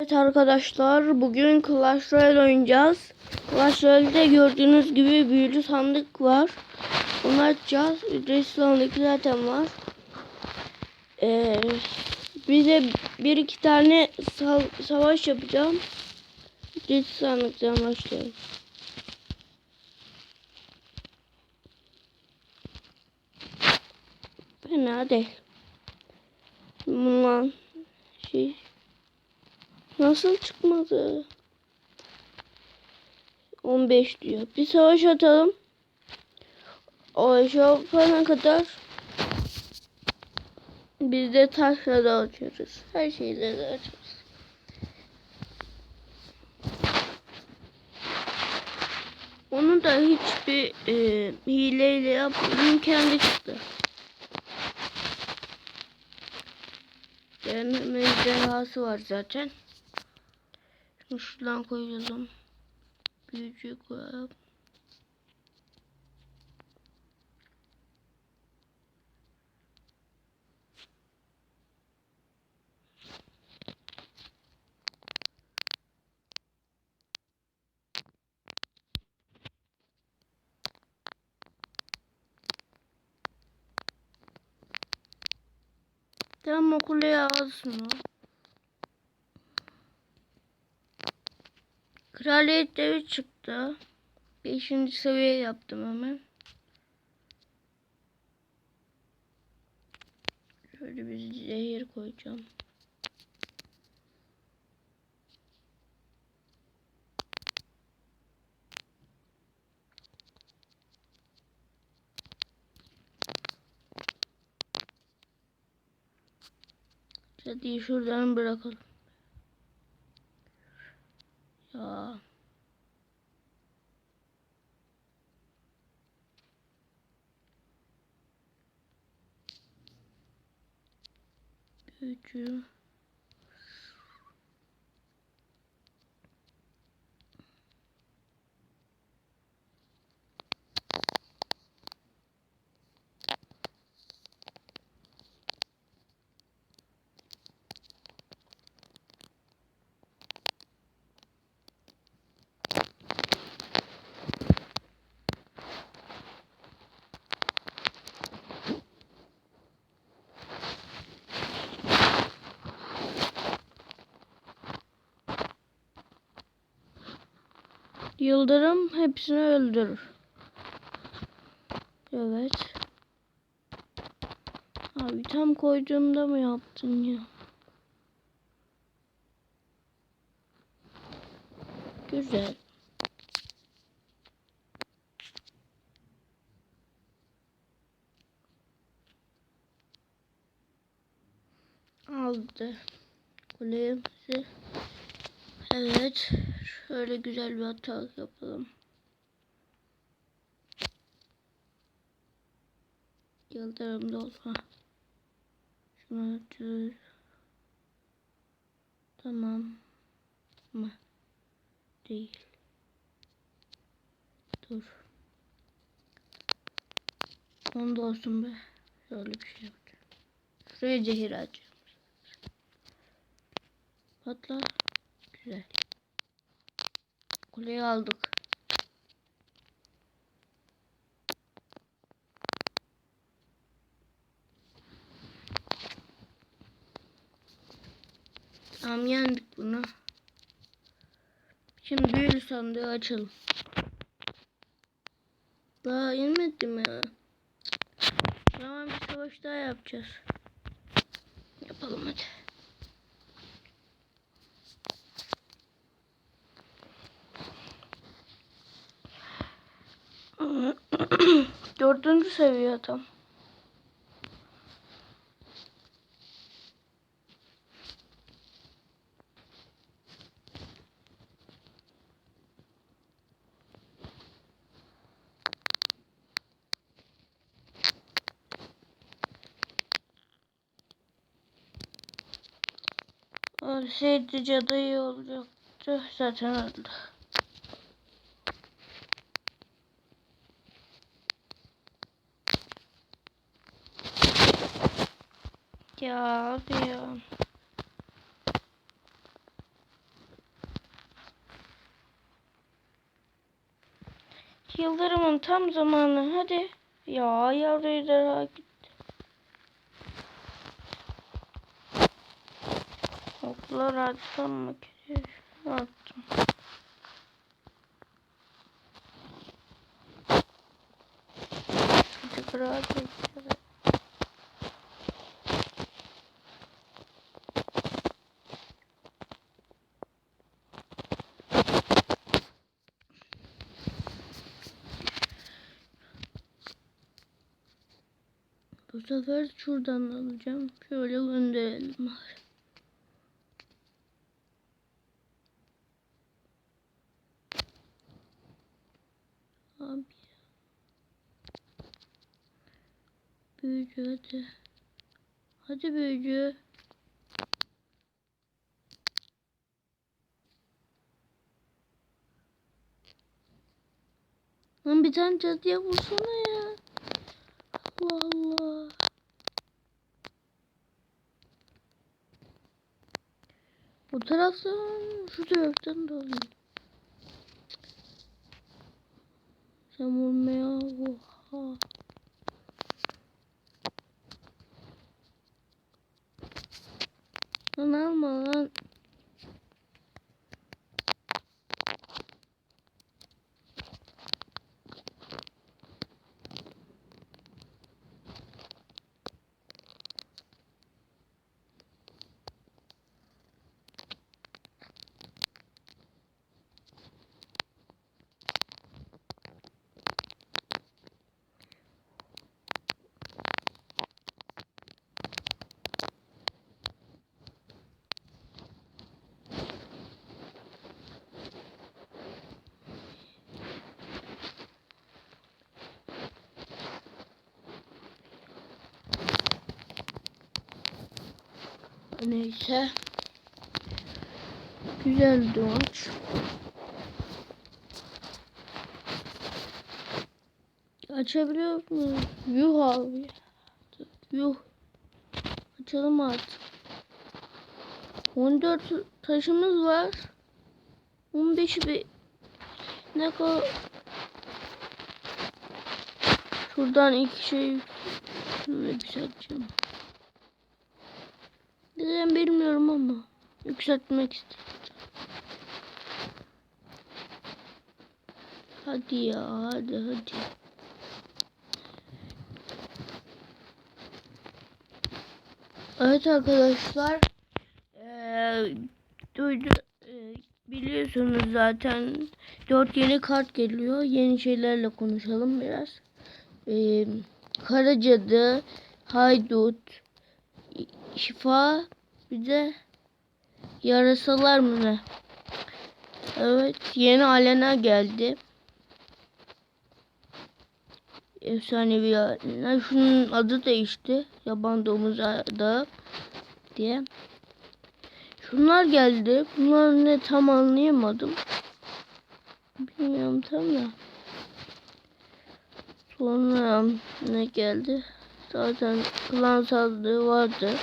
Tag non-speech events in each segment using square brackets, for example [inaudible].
Evet arkadaşlar bugün Clash Royale oynayacağız. Clash Royale'de gördüğünüz gibi büyülü sandık var. Onu açacağız. Ücretsiz sandık zaten var. Ee, bir de bir iki tane sa- savaş yapacağım. Ücretsiz sandıktan başlayalım. Fena değil. Bundan şey Nasıl çıkmadı? 15 diyor. Bir savaş atalım. O yapana kadar biz de taşla da açarız. Her şeyle de açarız. Onu da hiçbir e, hileyle yapmadım. Kendi çıktı. Deneme ejderhası var zaten. Şuradan koyalım. Büyücü koyalım. Tamam okulaya alsın o. Kraliyet devi çıktı. Beşinci seviye yaptım hemen. Şöyle bir zehir koyacağım. Hadi şuradan bırakalım. Ya. Gücü. Yıldırım hepsini öldürür. Evet. Abi tam koyduğumda mı yaptın ya? Güzel. Aldı. Kulemizi. Evet. Şöyle güzel bir atak yapalım. Yıldırım dolma. Şunu açıyoruz. Tamam. Mı? Değil. Dur. Onda olsun be. Şöyle bir şey yapacağım. Şuraya zehir açacağım. Patla. Güzel. Kuleyi aldık. Tamam yendik bunu. Şimdi büyülü sandığı açalım. Daha inmedi mi? Tamam bir savaş daha yapacağız. Yapalım hadi. Dördüncü seviye tam. Ölseydi cadı iyi olacaktı. Zaten öldü. ya abi ya. Yıldırımın tam zamanı hadi. Ya yavruyu da gitti. Oklar atsam mı? Attım. Tekrar atıyorum. Bu sefer şuradan alacağım. Şöyle gönderelim. Abi. Büyücü hadi. Hadi büyücü. Lan bir tane cadıya vursana ya. Allah Allah. Hatırlarsın. Şurada yapacaksın da. Sen bunu Neyse. Güzeldi maç. Açabiliyor muyuz? Yuh abi. Yuh. Açalım artık. 14 taşımız var. 15'i bir ne kadar Şuradan iki şey yükselteceğim. Neden bilmiyorum ama yükseltmek istedim. Hadi ya hadi hadi. Evet arkadaşlar. Ee, biliyorsunuz zaten dört yeni kart geliyor. Yeni şeylerle konuşalım biraz. Ee, Kara Cadı, Haydut, Şifa, bir de yarasalar mı ne? Evet, yeni Alena geldi. Efsanevi Alena. Şunun adı değişti. Yaban domuz adı diye. Şunlar geldi. Bunlar ne tam anlayamadım. Bilmiyorum tam da. Sonra ne geldi? Zaten klan saldırı vardı.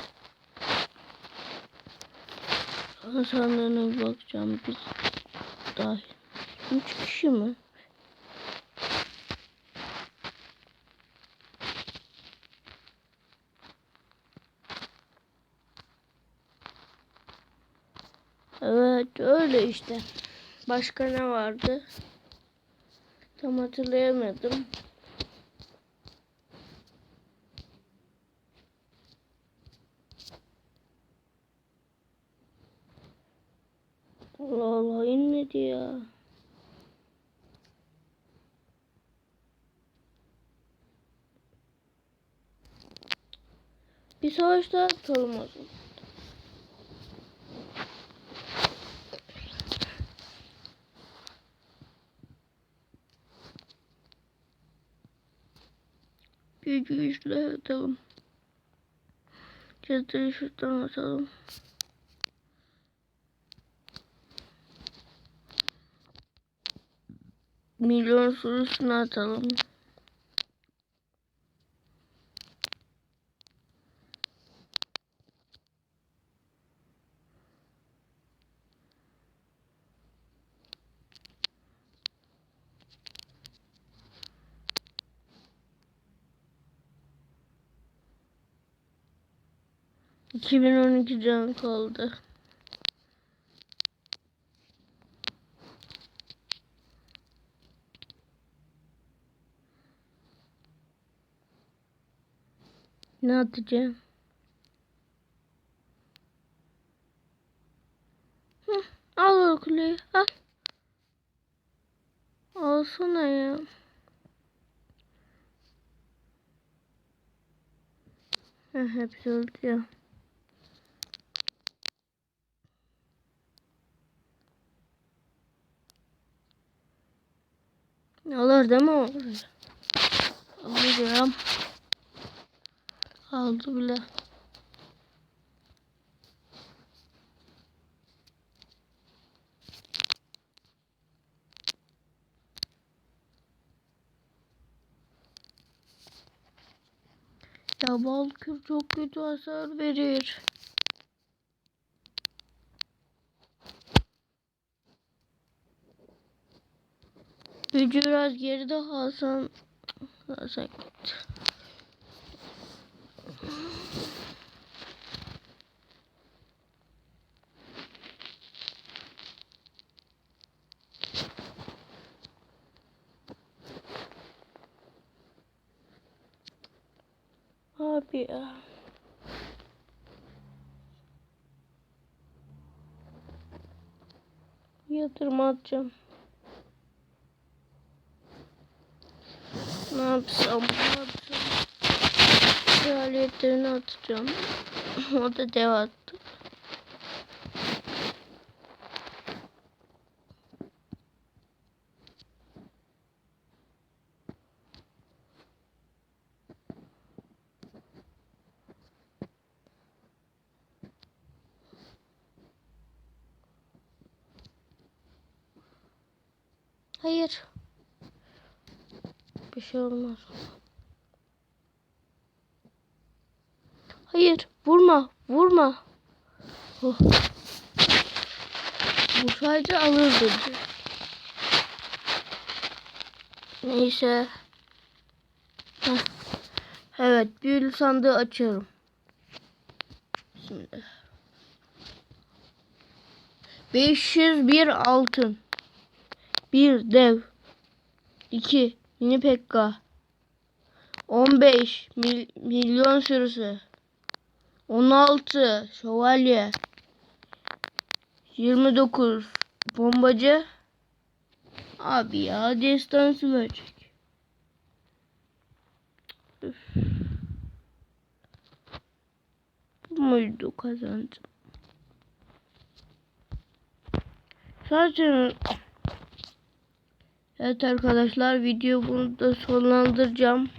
Klan saldırına bir bakacağım. Biz dahil. Üç kişi mi? Evet öyle işte. Başka ne vardı? Tam hatırlayamadım. Allah Allah inmedi ya. Bir savaş daha tutalım o zaman. Büyücü güçlü atalım. Çadırı şuradan atalım. Milyon sorusunu atalım. İki bin on iki can kaldı. Ne atacağım? Hı, al o kuleyi al. Alsana ya. Heh, hepsi öldü ya. Alır değil mi? Alacağım. Aldı bile. Ya Balkür çok kötü hasar verir. Gücü biraz geride Hasan. Hasan gitti. Abi ya. Yatırım atacağım. Ne yapsam, ne yapsam. Kraliyetlerini atacağım. [laughs] o da dev attı. Hayır. Bir şey olmaz. Hayır, vurma. Oh. Vursaydı alırdı. Neyse. Heh. Evet, büyülü sandığı açıyorum. Şimdi. 501 altın. Bir dev. 2 mini pekka. 15 mil, milyon sürüsü. 16 şövalye. 29 bombacı. Abi ya destansı verecek. Üf. Bu muydu kazancım? Zaten Evet arkadaşlar video bunu da sonlandıracağım.